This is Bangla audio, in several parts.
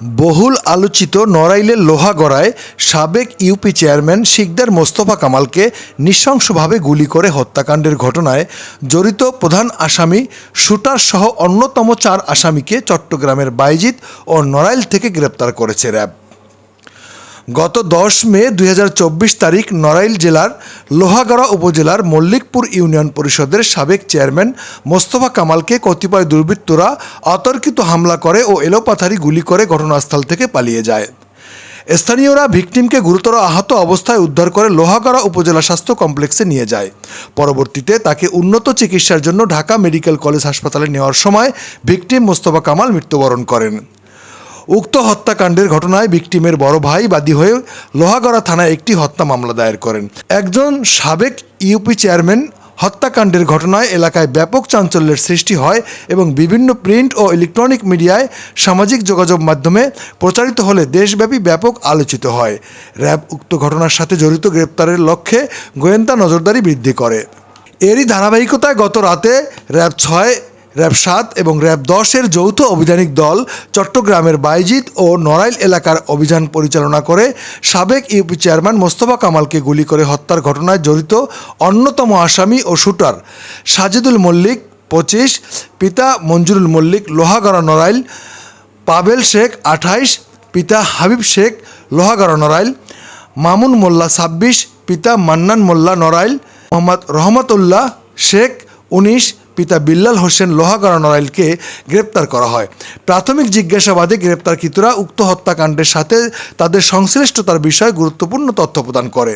বহুল আলোচিত নড়াইলের লোহাগড়ায় সাবেক ইউপি চেয়ারম্যান শিকদার মোস্তফা কামালকে নৃশংসভাবে গুলি করে হত্যাকাণ্ডের ঘটনায় জড়িত প্রধান আসামি, শুটার সহ অন্যতম চার আসামিকে চট্টগ্রামের বাইজিত ও নড়াইল থেকে গ্রেপ্তার করেছে র্যাব। গত দশ মে দুই হাজার চব্বিশ তারিখ নড়াইল জেলার লোহাগড়া উপজেলার মল্লিকপুর ইউনিয়ন পরিষদের সাবেক চেয়ারম্যান মোস্তফা কামালকে কতিপয় দুর্বৃত্তরা অতর্কিত হামলা করে ও এলোপাথারি গুলি করে ঘটনাস্থল থেকে পালিয়ে যায়। স্থানীয়রা ভিকটিমকে গুরুতর আহত অবস্থায় উদ্ধার করে লোহাগড়া উপজেলা স্বাস্থ্য কমপ্লেক্সে নিয়ে যায়। পরবর্তীতে তাকে উন্নত চিকিৎসার জন্য ঢাকা মেডিকেল কলেজ হাসপাতালে নেওয়ার সময় ভিকটিম মোস্তফা কামাল মৃত্যুবরণ করেন। উক্ত হত্যাকাণ্ডের ঘটনায় ভিকটিমের বড় ভাই বাদী হয়ে লোহাগড়া থানায় একটি হত্যা মামলা দায়ের করেন। একজন সাবেক ইউপি চেয়ারম্যান, হত্যাকাণ্ডের ঘটনায় এলাকায় ব্যাপক চাঞ্চল্যের সৃষ্টি হয় এবং বিভিন্ন প্রিন্ট ও ইলেকট্রনিক মিডিয়ায় সামাজিক যোগাযোগ মাধ্যমে প্রচারিত হলে দেশব্যাপী ব্যাপক আলোচিত হয়। র্যাব উক্ত ঘটনার সাথে জড়িত গ্রেপ্তারের লক্ষ্যে গোয়েন্দা নজরদারি বৃদ্ধি করে। এরই ধারাবাহিকতায় গত রাতে র্যাব ছয় র্যাব সাত এবং র্যাব দশের যৌথ অভিযানিক দল চট্টগ্রামের বাইজিৎ ও নড়াইল এলাকার অভিযান পরিচালনা করে সাবেক ইউপি চেয়ারম্যান মোস্তফা কামালকে গুলি করে হত্যার ঘটনায় জড়িত অন্যতম আসামি ও শুটার সাজিদুল মল্লিক পঁচিশ, পিতা মঞ্জুরুল মল্লিক লোহাগড়া নড়াইল, পাবেল শেখ আঠাইশ, পিতা হাবিব শেখ লোহাগড়া নড়াইল, মামুন মোল্লা ছাব্বিশ, পিতা মান্নান মোল্লা নড়াইল, মোহাম্মদ রহমতুল্লাহ শেখ উনিশ পিতা বিল্লাল হোসেন লোহাগড়া নড়াইলকে গ্রেপ্তার করা হয়। প্রাথমিক জিজ্ঞাসাবাদে গ্রেপ্তারকৃতরা উক্ত হত্যাকাণ্ডের সাথে তাদের সংশ্লিষ্টতার বিষয়ে গুরুত্বপূর্ণ তথ্য প্রদান করে।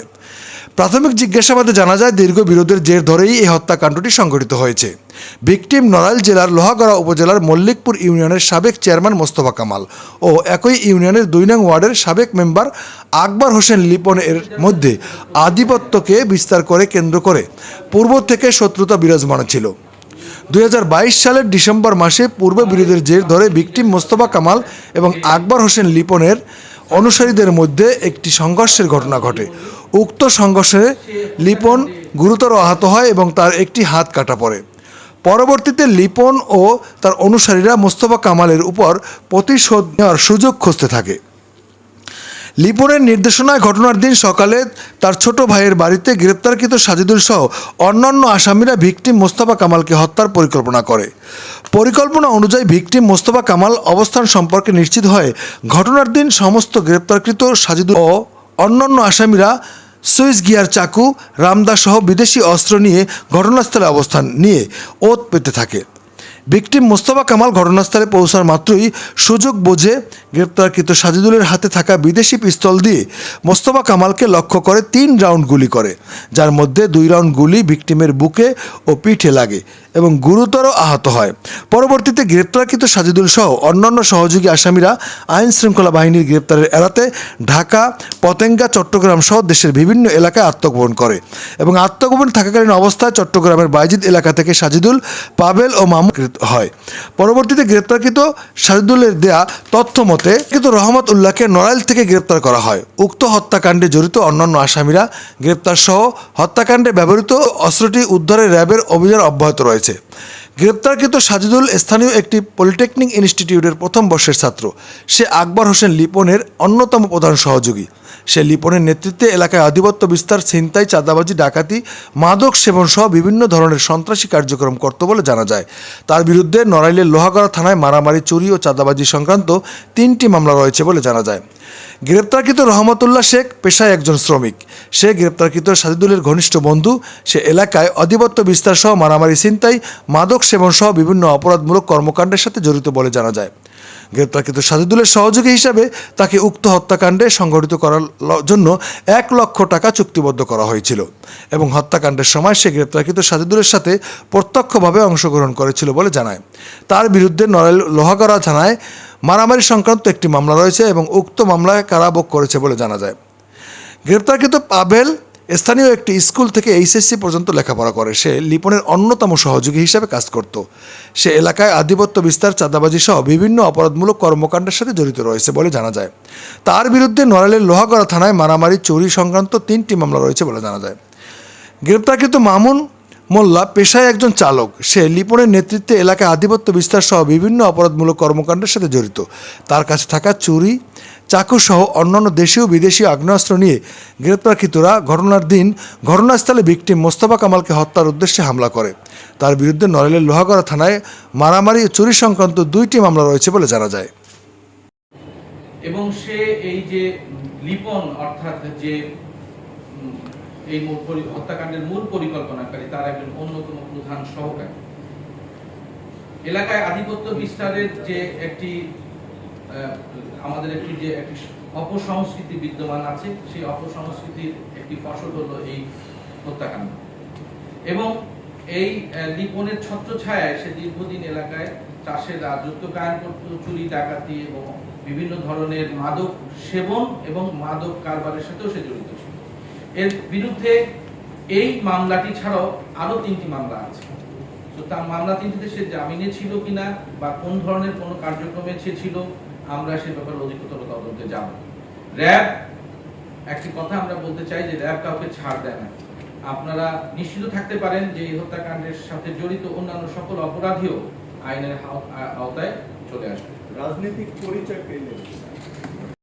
প্রাথমিক জিজ্ঞাসাবাদে জানা যায়, দীর্ঘ বিরোধের জের ধরেই এই হত্যাকাণ্ডটি সংঘটিত হয়েছে। ভিকটিম নড়াইল জেলার লোহাগড়া উপজেলার মল্লিকপুর ইউনিয়নের সাবেক চেয়ারম্যান মোস্তফা কামাল ও একই ইউনিয়নের দুই নং ওয়ার্ডের সাবেক মেম্বার আকবর হোসেন লিপন এর মধ্যে আধিপত্যকে বিস্তার করে কেন্দ্র করে। পূর্ব থেকে শত্রুতা বিরাজমান ছিল। দুই হাজার বাইশ সালের ডিসেম্বর মাসে পূর্ব বিরোধের জের ধরে ভিকটিম মোস্তফা কামাল এবং আকবর হোসেন লিপনের অনুসারীদের মধ্যে একটি সংঘর্ষের ঘটনা ঘটে। উক্ত সংঘর্ষে লিপন গুরুতর আহত হয় এবং তার একটি হাত কাটা পড়ে। পরবর্তীতে লিপন ও তার অনুসারীরা মোস্তফা কামালের উপর প্রতিশোধ নেওয়ার সুযোগ খুঁজতে থাকে। লিপনের নির্দেশনায় ঘটনার দিন সকালে তার ছোট ভাইয়ের বাড়িতে গ্রেপ্তারকৃত সাজিদুল সহ অন্যান্য আসামিরা ভিকটিম মোস্তফা কামালকে হত্যার পরিকল্পনা করে। পরিকল্পনা অনুযায়ী ভিকটিম মোস্তফা কামাল অবস্থান সম্পর্কে নিশ্চিত হয়ে ঘটনার দিন সমস্ত গ্রেপ্তারকৃত সাজিদুল ও অন্যান্য আসামিরা সুইস গিয়ার চাকু রামদা সহ বিদেশি অস্ত্র নিয়ে ঘটনাস্থলে অবস্থান নিয়ে ওত পেতে থাকে। ভিকটিম মোস্তফা কামাল ঘটনাস্থলে পৌঁছার মাত্রই সুযোগ বোঝে গ্রেপ্তারকৃত সাজিদুলের হাতে থাকা বিদেশি পিস্তল দিয়ে মোস্তফা কামালকে লক্ষ্য করে তিন রাউন্ড গুলি করে, যার মধ্যে দুই রাউন্ড গুলি ভিকটিমের বুকে ও পিঠে লাগে এবং গুরুতর আহত হয়। পরবর্তীতে গ্রেপ্তারকৃত সাজিদুল সহ অন্যান্য সহযোগী আসামিরা আইন শৃঙ্খলা বাহিনীর গ্রেপ্তারের এড়াতে ঢাকা, পতেঙ্গা, চট্টগ্রাম সহ দেশের বিভিন্ন এলাকায় আত্মগোপন করে এবং আত্মগোপন থাকাকালীন অবস্থায় চট্টগ্রামের বাইজিদ এলাকা থেকে সাজিদুল পাবেল ও মামু হয়। পরবর্তীতে গ্রেপ্তারকৃত সাজিদুলের দেয়া তথ্য মতে কিন্তু রহমত উল্লাহকে নড়াইল থেকে গ্রেপ্তার করা হয়। উক্ত হত্যাকাণ্ডে জড়িত অন্যান্য আসামিরা গ্রেপ্তার সহ হত্যাকাণ্ডে ব্যবহৃত অস্ত্রটি উদ্ধারে র্যাবের অভিযান অব্যাহত রয়েছে। গ্রেপ্তারকৃত সাজিদুল স্থানীয় একটি পলিটেকনিক ইনস্টিটিউটের প্রথম বর্ষের ছাত্র। সে আকবর হোসেন লিপনের অন্যতম প্রধান সহযোগী। সে লিপনের নেতৃত্বে এলাকায় আধিপত্য বিস্তার, ছিনতাই, চাঁদাবাজি, ডাকাতি, মাদক সেবন সহ বিভিন্ন ধরনের সন্ত্রাসী কার্যক্রম করত বলে জানা যায়। তার বিরুদ্ধে নড়াইলের লোহাগড়া থানায় মারামারি, চুরি ও চাঁদাবাজি সংক্রান্ত তিনটি মামলা রয়েছে বলে জানা যায়। গ্রেপ্তারকৃত রহমতুল্লাহ শেখ পেশায় একজন শ্রমিক। সে গ্রেপ্তারকৃত সাজিদুলের ঘনিষ্ঠ বন্ধু। সে এলাকায় আধিপত্য বিস্তার সহ মারামারি, ছিনতাই, মাদক সেবন সহ বিভিন্ন অপরাধমূলক কর্মকাণ্ডের সাথে জড়িত বলে জানা যায়। গ্রেপ্তারকৃত সাজিদুলের সহযোগী হিসাবে তাকে উক্ত হত্যাকাণ্ডে সংগঠিত করার জন্য এক লক্ষ টাকা চুক্তিবদ্ধ করা হয়েছিল এবং হত্যাকাণ্ডের সময় সে গ্রেপ্তারকৃত সাজিদুলের সাথে প্রত্যক্ষভাবে অংশগ্রহণ করেছিল বলে জানায়। তার বিরুদ্ধে নড়াইল লোহাগড়া থানায় মারামারি সংক্রান্ত একটি মামলা রয়েছে এবং উক্ত মামলায় কারাভোগ করেছে বলে জানা যায়। গ্রেপ্তারকৃত পাবেল স্থানীয় একটি স্কুল থেকে এইচএসসি পর্যন্ত লেখাপড়া করে। সে লিপনের অন্যতম সহযোগী হিসাবে কাজ করত। সে এলাকায় আধিপত্য বিস্তার, চাঁদাবাজি সহ বিভিন্ন অপরাধমূলক কর্মকাণ্ডের সাথে জড়িত রয়েছে বলে জানা যায়। তার বিরুদ্ধে নড়াইলের লোহাগড়া থানায় মারামারি, চুরি সংক্রান্ত তিনটি মামলা রয়েছে বলে জানা যায়। গ্রেপ্তারকৃত মামুন মোল্লা পেশায় একজন চালক। সে লিপনের নেতৃত্বে এলাকায় আধিপত্য বিস্তার সহ বিভিন্ন অপরাধমূলক কর্মকাণ্ডের সাথে জড়িত। তার কাছে থাকা চুরি, চাকু সহ অন্যান্য দেশীয় বিদেশি আগ্নেয়াস্ত্র নিয়ে গ্রেপ্তারকৃতরা ঘটনার দিন ঘটনাস্থলে ভিকটিম মোস্তফা কামালকে হত্যার উদ্দেশ্যে হামলা করে। তার বিরুদ্ধে নড়াইলের লোহাগড়া থানায় মারামারি ও চুরি সংক্রান্ত দুইটি মামলা রয়েছে বলে জানা যায়। এবং সে এই যে লিপন, অর্থাৎ যে এই হত্যাকাণ্ডের মূল পরিকল্পনাকারী তার একজন অন্যতম প্রধান সহকারী। এলাকায় আধিপত্য বিস্তারের যে একটি আমাদের একটি যে একটি অপসংস্কৃতি বিদ্যমান আছে, সেই অপসংস্কৃতির একটি ফসল হলো এই হত্যাকাণ্ড। এবং এই লিপনের ছত্রছায়ায় সে দীর্ঘদিন এলাকায় চাষের রাজত্ব কায়েম করত চুরি, ডাকাতি এবং বিভিন্ন ধরনের মাদক সেবন এবং মাদক কারবারের সাথেও সে জড়িত। এর বিরুদ্ধে এই মামলাটি ছাড়াও আরও তিনটি মামলা আছে। তো তার মামলা তিনটিতে সে জামিনে ছিল কিনা বা কোন ধরনের কোনো কার্যক্রমে সে ছিল, আমরা সে ব্যাপারে অধিকতর তদন্তে যাব। র্যাব, একটি কথা আমরা বলতে চাই যে র্যাব কাউকে ছাড় দেয় না। আপনারা নিশ্চিত থাকতে পারেন যে এই হত্যাকাণ্ডের সাথে জড়িত অন্যান্য সকল অপরাধীও আইনের আওতায় চলে আসবে। রাজনৈতিক পরিচয় পেলেন